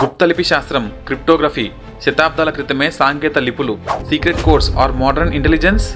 గుప్తలిపి శాస్త్రం క్రిప్టోగ్రఫీ శతాబ్దాల క్రితమే సాంకేత లిపులు secret codes or modern intelligence?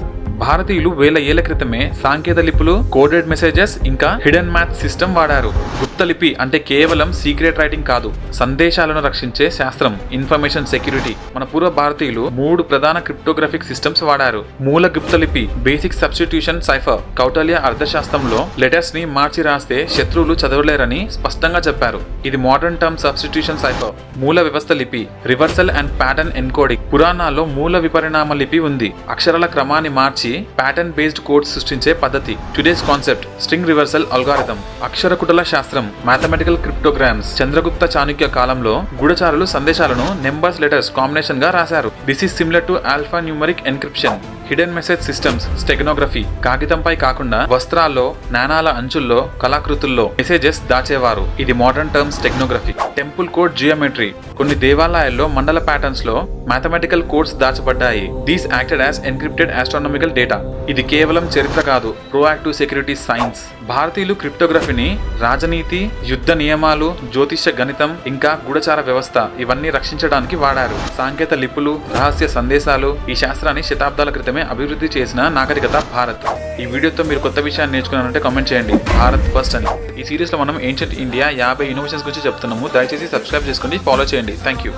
భారతీయులు వేల ఏళ్ళ క్రితమే సాంకేత లిపులు కోడెడ్ మెసేజెస్ ఇంకా హిడెన్ మ్యాథ్ సిస్టమ్ వాడారు. గుప్త లిపి అంటే కేవలం సీక్రెట్ రైటింగ్ కాదు సందేశాలను రక్షించే శాస్త్రం ఇన్ఫర్మేషన్ సెక్యూరిటీ మన పూర్వ భారతీయులు మూడు ప్రధాన క్రిప్టోగ్రఫిక్ సిస్టమ్స్ వాడారు. మూల గుప్త లిపి బేసిక్ సబ్స్టిట్యూషన్ సైఫర్ కౌటల్య అర్థశాస్త్రంలో లెటర్స్ని మార్చి రాస్తే శత్రువులు చదవలేరని స్పష్టంగా చెప్పారు. ఇది మోడర్న్ టర్మ్ సబ్స్టిట్యూషన్ సైఫర్ మూల వ్యవస్థ లిపి రివర్సల్ అండ్ ప్యాటర్న్ ఎన్కోడింగ్ పురాణాల్లో మూల విపరిణామ లిపి ఉంది. అక్షరాల క్రమాన్ని మార్చి ప్యాటర్న్ బేస్డ్ కోడ్ సృష్టించే పద్ధతి. Today's concept string reversal algorithm అక్షరకుటల శాస్త్రం మ్యాథమెటికల్ క్రిప్టోగ్రామ్స్ చంద్రగుప్త చాణుక్య కాలంలో గూఢచారులు సందేశాలను నెంబర్స్ లెటర్స్ కాంబినేషన్గా రాశారు. This is similar to alpha numeric encryption hidden message systems steganography కాగితంపై కాకుండా వస్త్రాల్లో నాణాల అంచుల్లో కళాకృతుల్లో మెసేజెస్ దాచేవారు. ఇది modern terms technography temple code geometry కొన్ని దేవాలయాల్లో మండల ప్యాటర్న్స్లో mathematical codes దాచబడ్డాయి. These acted as encrypted astronomical data ఇది కేవలం చరిత్ర కాదు ప్రోయాక్టివ్ సెక్యూరిటీ సైన్స్ భారతీయులు క్రిప్టోగ్రఫీని రాజనీతి యుద్ధ నియమాలు జ్యోతిష్య గణితం ఇంకా గూఢచార వ్యవస్థ ఇవన్నీ రక్షించడానికి వాడారు. సాంకేత లిపులు రహస్య సందేశాలు ఈ శాస్త్రాన్ని శతాబ్దాల క్రితమే అభివృద్ధి చేసిన నాగరికత భారత్. ఈ వీడియోతో మీరు కొత్త విషయాన్ని నేర్చుకున్నారంటే కామెంట్ చేయండి. భారత్ ఫస్ట్ అని. ఈ సిరీస్లో మనం ఏన్షియంట్ ఇండియా యాభై ఇన్నోవేషన్స్ గురించి చెప్తున్నాము. దయచేసి సబ్స్క్రైబ్ చేసుకోండి ఫాలో చేయండి. Thank you